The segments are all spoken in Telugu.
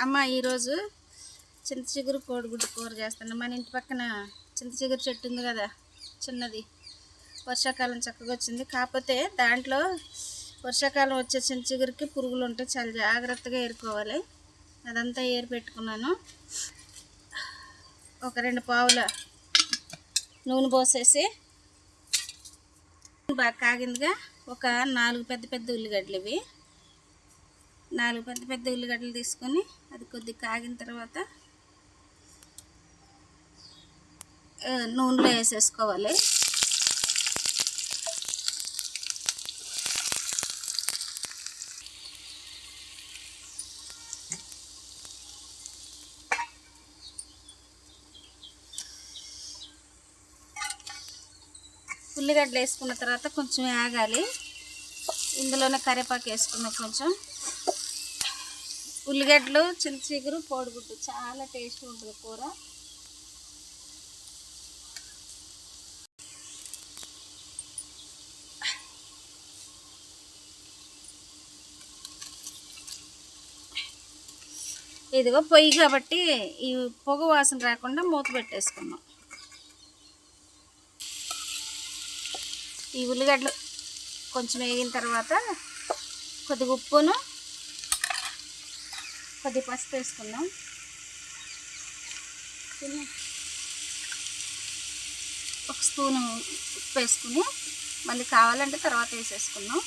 అమ్మ ఈరోజు చింత చిగురు కోడిగుడ్డు కూర చేస్తాను. మన ఇంటి పక్కన చింత చిగురు చెట్టు ఉంది కదా చిన్నది. వర్షాకాలం చక్కగా వచ్చింది. కాకపోతే దాంట్లో వర్షాకాలం వచ్చే చింత చిగురికి పురుగులు ఉంటే చాలా జాగ్రత్తగా ఏరుకోవాలి. అదంతా ఏరి పెట్టుకున్నాను. ఒక రెండు పావుల నూనె పోసేసి బాగా కాగిందిగా ఒక నాలుగు పెద్ద పెద్ద ఉల్లిగడ్డలు ఇవి నాలుగు పెద్ద పెద్ద ఉల్లిగడ్డలు తీసుకొని అది కొద్దిగా కాగిన తర్వాత నూనెలో వేసేసుకోవాలి. ఉల్లిగడ్డలు వేసుకున్న తర్వాత కొంచెం ఆగాలి ఇందులోనే కరివేపాకు వేసుకున్నాం కొంచెం. ఉల్లిగడ్డలు చిన్న చిగురు కోడిగుడ్డు చాలా టేస్ట్ ఉంటుంది కూర. ఇదిగో పొయ్యి కాబట్టి ఈ పొగ వాసన రాకుండా మూత పెట్టేసుకున్నాం ఈ ఉల్లిగడ్డలు కొంచెం వేగిన తర్వాత కొద్దిగా ఉప్పును కొద్ది పసుపు వేసుకుందాం. ఒక స్పూను ఉప్పు వేసుకుని మళ్ళీ కావాలంటే తర్వాత వేసేసుకుందాం.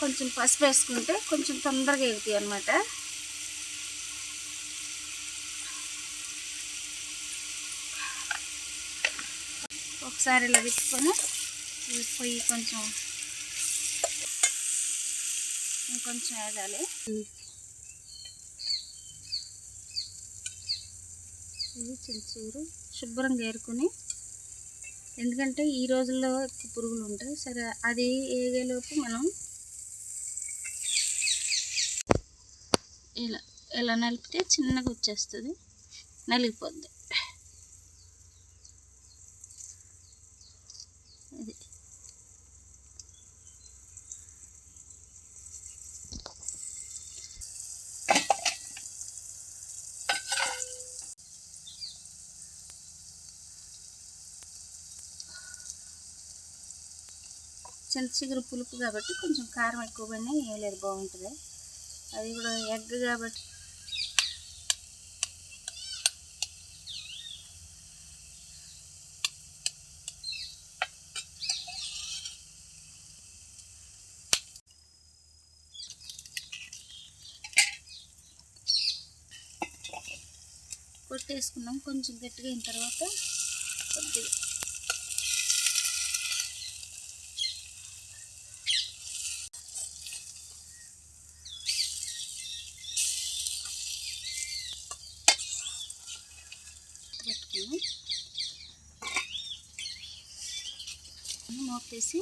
కొంచెం పసుపు వేసుకుంటే కొంచెం తొందరగా ఎగుతాయి అన్నమాట. ఒకసారి ఇలా తిప్పుకొని పొయ్యి కొంచెం ఇంకొంచెం వేయాలి ఇది చింతచూరు శుభ్రంగా ఏరుకొని ఎందుకంటే ఈ రోజుల్లో ఎక్కువ పురుగులు ఉంటాయి. సరే అది ఏగేలోపు మనం ఇలా ఇలా నలిపితే చిన్నగా వచ్చేస్తుంది నలిగిపోద్ది ఇది చింత చిగురు పులుపు కాబట్టి కొంచెం కారం ఎక్కువ పడినా ఏం బాగుంటుంది. అది కూడా ఎగ్ కాబట్టి. కొట్టేసుకున్నాం. కొంచెం గట్టిగా అయిన తర్వాత కొద్దిగా మూత తీసి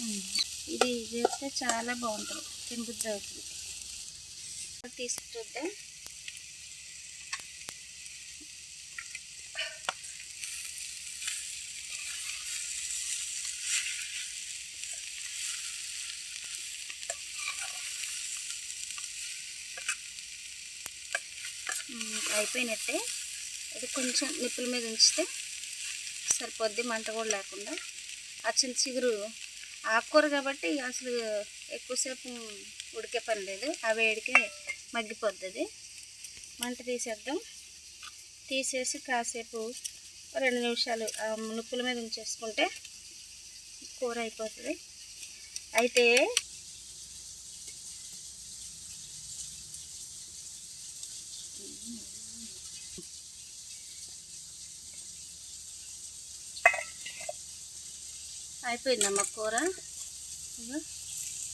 ఉమ్. ఇది చేస్తే చాలా బాగుంటుంది. తినబుద్ధి అవుతుంది తీసి చూద్దాం అయిపోయినట్టే. అది కొంచెం నిప్పుల మీద ఉంచితే సరిపోద్ది మంట కూడా లేకుండా. ఆ చిన్న చిగురు ఆకుకూర కాబట్టి అసలు ఎక్కువసేపు ఉడికే పని లేదు. ఆ వేడికే మగ్గిపోతుంది మంట తీసేద్దాం. తీసేసి కాసేపు రెండు నిమిషాలు ఆ మీద ఉంచేసుకుంటే కూర అయిపోతుంది. అయితే అయిపోయిందమ్మ కూర.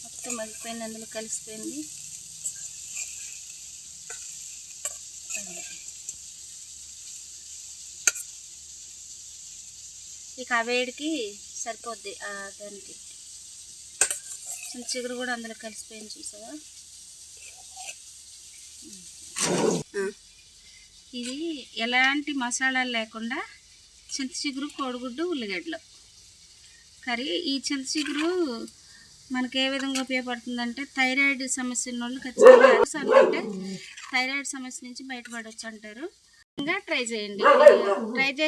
మొత్తం మగ్గిపోయింది అందులో కలిసిపోయింది. ఇక ఆ వేడికి సరిపోద్ది దానికి. చిన్న చిగురు కూడా అందులో కలిసిపోయింది చూసావా? ఇది ఎలాంటి మసాలాలు లేకుండా చింత చిగురు కోడిగుడ్డు ఉల్లిగడ్డలు. కర్రీ ఈ చింత చిగురు మనకి ఏ విధంగా ఉపయోగపడుతుందంటే థైరాయిడ్ సమస్య ఉన్న వాళ్ళు ఖచ్చితంగా అంటే థైరాయిడ్ సమస్య నుంచి బయటపడవచ్చు అంటారు. ఇంకా ట్రై చేయండి. ట్రై చేసి